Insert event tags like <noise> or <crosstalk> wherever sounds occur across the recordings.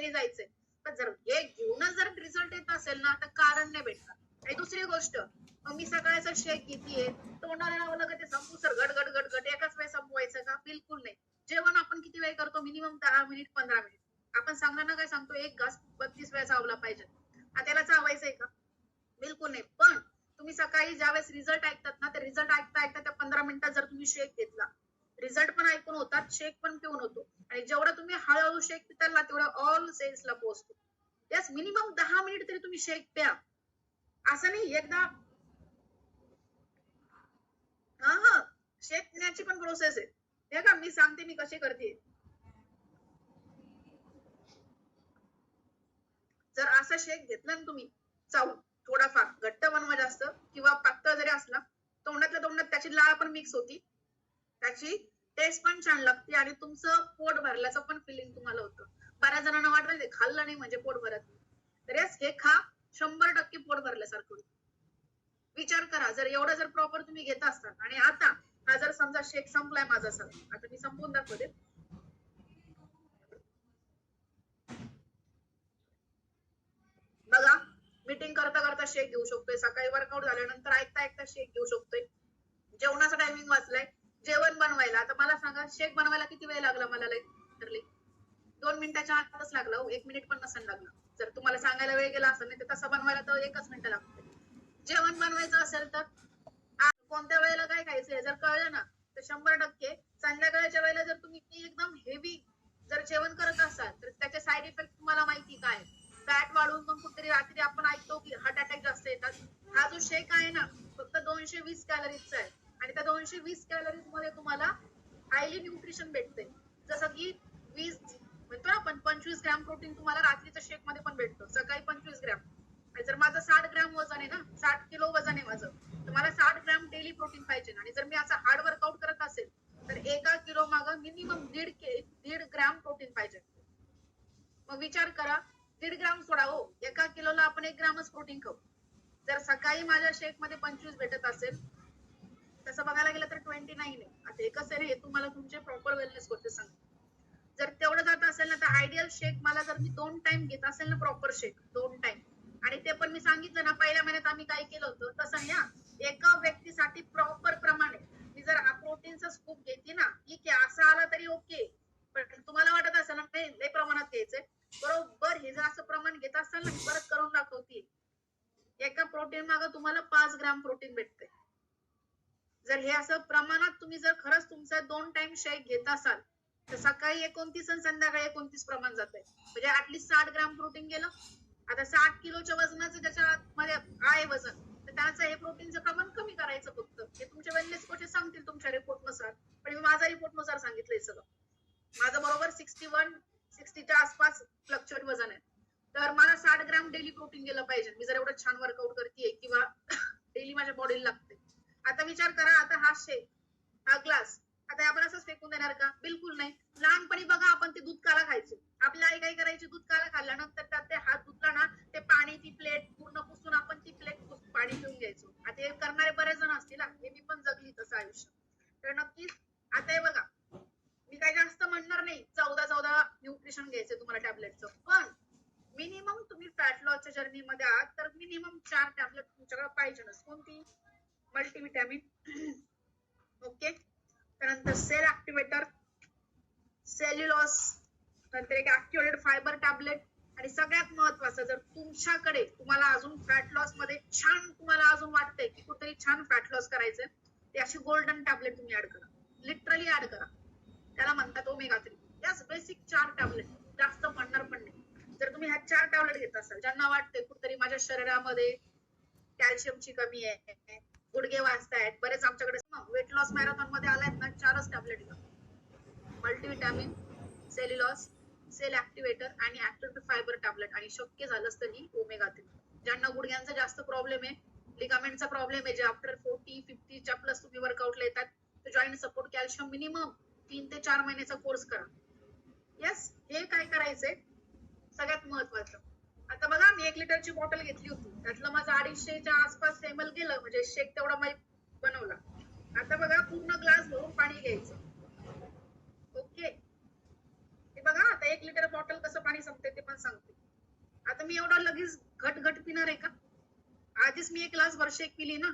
ज्या जायचंय. पण जर हे घेऊनच जर रिझल्ट येत असेल ना तर कारण नाही भेटणार. आणि दुसरी गोष्ट मग मी सकाळचा शेक घेतीये तोंडाला लावलं का ते संपू सर गट गट गट गट एकाच वेळेस संपवायचं का? बिलकुल नाही. जेवण आपण किती वेळ करतो? मिनिमम दहा मिनिट पंधरा मिनिट आपण सांगताना काय सांगतो? एक घास बत्तीस वेळा चावला पाहिजे. त्याला चावायचंय का? बिलकुल नाही. पण तुम्ही सकाळी ज्यावेळेस रिझल्ट ऐकतात ना ते रिझल्ट ऐकता ऐकता त्या पंधरा मिनिटात जर तुम्ही शेक घेतला रिझल्ट पण ऐकून होतात शेक पण पिऊन होतो. आणि जेवढा तुम्ही हळूहळू शेक पिताल ना तेवढा ऑल सेल्सला पोहोचतो. यास मिनिमम दहा मिनिट तरी तुम्ही शेक प्या. असं नाही एकदा हा हा. शेक पिण्याची पण प्रोसेस आहे. हे का मी सांगते मी कशी करते. जर असा शेक घेतला ना तुम्ही चावून थोडाफार घट्ट बनवा जास्त किंवा पातळ जरी असला तोंडातल्या तोंडात त्याची लाळ पण मिक्स होती. त्याची टेस्ट पण छान लागते आणि तुमचं पोट भरल्याचं पण फिलिंग तुम्हाला होतं. बऱ्याच जणांना वाटलं ते खाल्लं नाही म्हणजे पोट भरत नाही. तर yes, हे खा. शंभर टक्के पोट भरल्यासारखं विचार करा. जर एवढं जर प्रॉपर तुम्ही घेत असता आणि आता हा जर समजा शेक संपलाय माझा सर आता मी संपवून दाखवते. बघा मीटिंग करता करता शेक घेऊ शकतोय. सकाळी वर्कआउट झाल्यानंतर ऐकता ऐकता शेक घेऊ शकतोय. जेवणाचा टायमिंग वाचलाय. जेवण बनवायला. आता मला सांगा शेक बनवायला किती वेळ लागला मला लिटरली दोन मिनिटाच्या आतच लागलं हो. एक मिनिट पण नसेल लागलं. जर तुम्हाला सांगायला वेळ गेला असेल नाही तर तसं बनवायला तर एकच मिनिट लागते जेवण बनवायचं असेल तर कोणत्या वेळेला काय खायचंय जर कळलं ना तर शंभर टक्के संध्याकाळच्या वेळेला जर तुम्ही एकदम हेवी जर जेवण करत असाल तर त्याचे साईड इफेक्ट तुम्हाला माहिती काय? फॅट वाढून मग कुठेतरी रात्री आपण ऐकतो की हार्ट अटॅक जास्त येतात. हा जो शेक आहे ना फक्त दोनशे वीस कॅलरीजचा आहे. आणि त्या दोनशे वीस कॅलरीजमध्ये तुम्हाला हायली न्यूट्रिशन भेटते जसं की वीस म्हणतो ना आपण पंचवीस ग्रॅम प्रोटीन तुम्हाला रात्रीच्या शेकमध्ये पण भेटतो. सकाळी पंचवीस ग्रॅम आणि जर माझं साठ ग्रॅम वजन आहे ना साठ किलो वजन आहे माझं तर मला साठ ग्रॅम डेली प्रोटीन पाहिजे. आणि जर मी असं हार्ड वर्कआउट करत असेल तर एका किलो माग मिनिमम दीड दीड ग्रॅम प्रोटीन पाहिजे. मग विचार करा दीड ग्राम सोडा हो. एका किलोला आपण एक ग्रामच प्रोटीन खाऊ. जर सकाळी माझ्या शेकमध्ये पंचवीस भेटत असेल तसं बघायला गेलं तर ट्वेंटी नाईन आहे. आता हे कसं आहे हे तुम्हाला तुमचे प्रॉपर वेलनेस कोचेस सांग. जर तेवढं जात असेल ना तर आयडियल शेक मला जर मी दोन टाइम घेत असेल ना प्रॉपर शेक दोन टाइम आणि ते पण मी सांगितलं ना पहिल्या महिन्यात आम्ही काय केलं होतं तसं या एका व्यक्तीसाठी प्रॉपर प्रमाणे मी जर प्रोटीनचा स्कूप घेते ना ठीक आहे असं आला तरी ओके पण तुम्हाला वाटत असेल ना नाही लय प्रमाणात घ्यायचंय. बरोबर हे जर असं प्रमाण घेत असाल ना परत करून दाखवते. एका प्रोटीन माग तुम्हाला पाच ग्राम प्रोटीन भेटते. जर हे असं प्रमाणात तुम्ही जर खरंच तुमचा दोन टाइम शेक घेत असाल तर सकाळी एकोणतीस आणि संध्याकाळी एकोणतीस प्रमाण जाते म्हणजे ऍटलीस्ट साठ ग्राम प्रोटीन गेलं. आता साठ किलोच्या वजनाचं त्याच्या मध्ये आहे वजन तर त्याचं हे प्रोटीनचं प्रमाण कमी करायचं फक्त. हे तुमचे वेलनेस कोचेस सांगतील तुमच्या रिपोर्टनुसार. पण मी माझा रिपोर्टनुसार सांगितलंय सगळं. माझं बरोबर सिक्स्टी वन सिक्स्टीच्या आसपास फ्लक्च्युएट वजन आहे. तर मला साठ ग्राम डेली प्रोटीन गेलं पाहिजे. मी जर एवढं छान वर्कआउट करते किंवा <laughs> डेली माझ्या बॉडीला लागते आता विचार करा आता हा शेक हा ग्लास आता आपण असंच फेकून देणार का? बिलकुल नाही. लहानपणी बघा आपण ते दूध काला खायचो. आपली आई काय करायची? दूध काला खाल्ल्यानंतर त्यात ते हात धुतला ना ते पाणी ती प्लेट पूर्ण पुसून आपण ती प्लेट पाणी पिऊन घ्यायचो. आता हे करणारे बरेच जण असतील हे मी पण जगली तसं आयुष्य. तर नक्कीच आता हे बघा. मी काही जास्त म्हणणार नाही. चौदा चौदा न्यूट्रिशन घ्यायचे तुम्हाला टॅबलेटचं पण मिनिमम तुम्ही फॅट लॉसच्या जर्नी मध्ये आहात तर मिनिमम चार टॅबलेट तुमच्याकडे पाहिजेच कोणती? मल्टीविटॅमिन ओके <clears throat> त्यानंतर सेल ऍक्टिवेटर सेल्युलॉस नंतर एक ऍक्टिवेटेड फायबर टॅबलेट आणि सगळ्यात महत्वाचं जर तुमच्याकडे तुम्हाला अजून फॅट लॉसमध्ये छान तुम्हाला अजून वाटतंय की कुठेतरी छान फॅट लॉस करायचंय ते अशी गोल्डन टॅबलेट तुम्ही ऍड करा. लिटरली ऍड करा. त्याला म्हणतात ओमेगा थ्री यास बेसिक चार टॅबलेट जास्त म्हणणार पण नाही. जर तुम्ही ह्या चार टॅबलेट घेत असाल ज्यांना वाटते कुठेतरी माझ्या शरीरामध्ये कॅल्शियमची कमी आहे गुडघे वाचतायत बरेच आमच्याकडे वेट लॉस मॅरेथॉनमध्ये आलायत ना चारच टॅबलेट घ्या मल्टीव्हिटॅमिन सेल्युलॉस सेल ऍक्टिवेटर आणि ऍक्टिव्ह फायबर टॅबलेट आणि शक्य झालंच तरी ओमेगा थ्री ज्यांना गुडघ्यांचा जास्त प्रॉब्लेम आहे लिगामेंटचा प्रॉब्लेम आहे जे आफ्टर फोर्टी फिफ्टीच्या प्लस तुम्ही वर्कआउटला येतात तर जॉईंट सपोर्ट कॅल्शियम मिनिमम तीन ते चार महिन्याचा कोर्स करा. येस हे काय करायचंय? सगळ्यात महत्वाचं. आता बघा मी एक लिटरची बॉटल घेतली होती. त्यातलं माझं अडीचशेच्या आसपास सेमल गेलं म्हणजे शेक तेवढा मी बनवला. आता बघा पूर्ण ग्लास भरून पाणी घ्यायचं. ओके. हे बघा आता एक लिटर बॉटल कसं पाणी संपते ते पण सांगते. आता मी एवढा लगेच घट घट पिणार आहे का? आधीच मी एक ग्लास भर शेक पिली ना.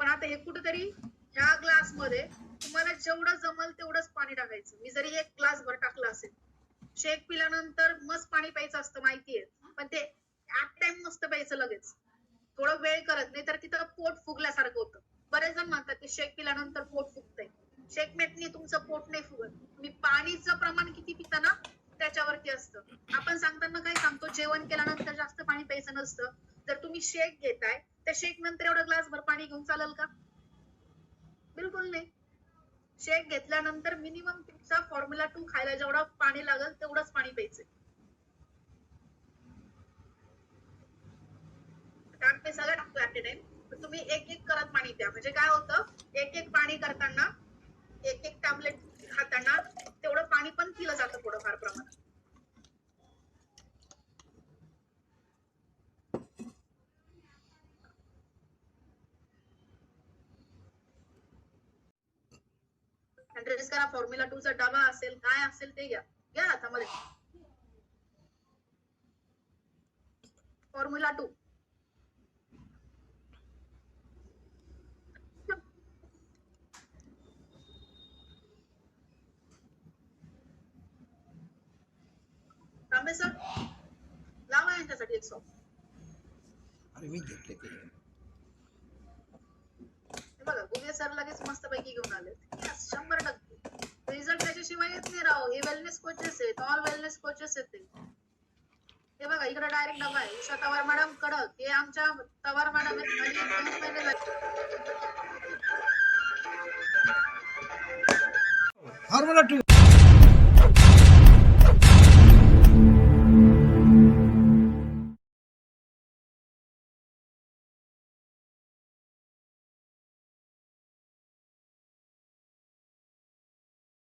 पण आता हे कुठेतरी ह्या ग्लासमध्ये तुम्हाला जेवढं जमल तेवढंच पाणी टाकायचं. मी जरी एक ग्लास भर टाकलं असेल शेक पिल्यानंतर मस्त पाणी प्यायचं असतं माहितीये? पण ते ऍट टाइम मस्त प्यायचं लगेच. थोडं वेळ करत नाही तर तिथं पोट फुगल्यासारखं होतं. बरेच जण म्हणतात की शेक पिल्यानंतर पोट फुगतंय. शेकमेटनी तुमचं पोट नाही फुगत. तुम्ही पाणीचं प्रमाण किती पिता ना त्याच्यावरती असतं. आपण सांगताना काय सांगतो जेवण केल्यानंतर जास्त पाणी प्यायचं नसतं. जर तुम्ही शेक घेताय तर शेक नंतर एवढा ग्लास भर पाणी घेऊन चालेल का? बिलकुल नाही. शेक घेतल्यानंतर मिनिमम तुमचा फॉर्म्युला टू खायला जेवढं पाणी लागेल तेवढंच पाणी प्यायचं टाकते सगळं टाकतो ऍट टाइम तुम्ही एक एक करत पाणी प्या. म्हणजे काय होतं? एक एक पाणी करताना एक एक टॅबलेट खाताना तेवढं पाणी पण पिलं जातं थोडंफार प्रमाणात. ऍड्रेस करा फॉर्म्युला टू चा डबा असेल काय असेल ते घ्या घ्या हातामध्ये फॉर्म्युला टू सर लावा यांच्यासाठी एक सॉफ्ट अरे मी घेतले ते बघा गुगे सर लगेच मस्त पैकी घेऊन आले नाही राव हे वेलनेस कोचेस आहेत ऑल वेलनेस कोचेस आहेत हे बघा, इकडे डायरेक्ट डबा आहे. उषा तवार मॅडम कडक, हे आमच्या तवार मॅडम आहेत टू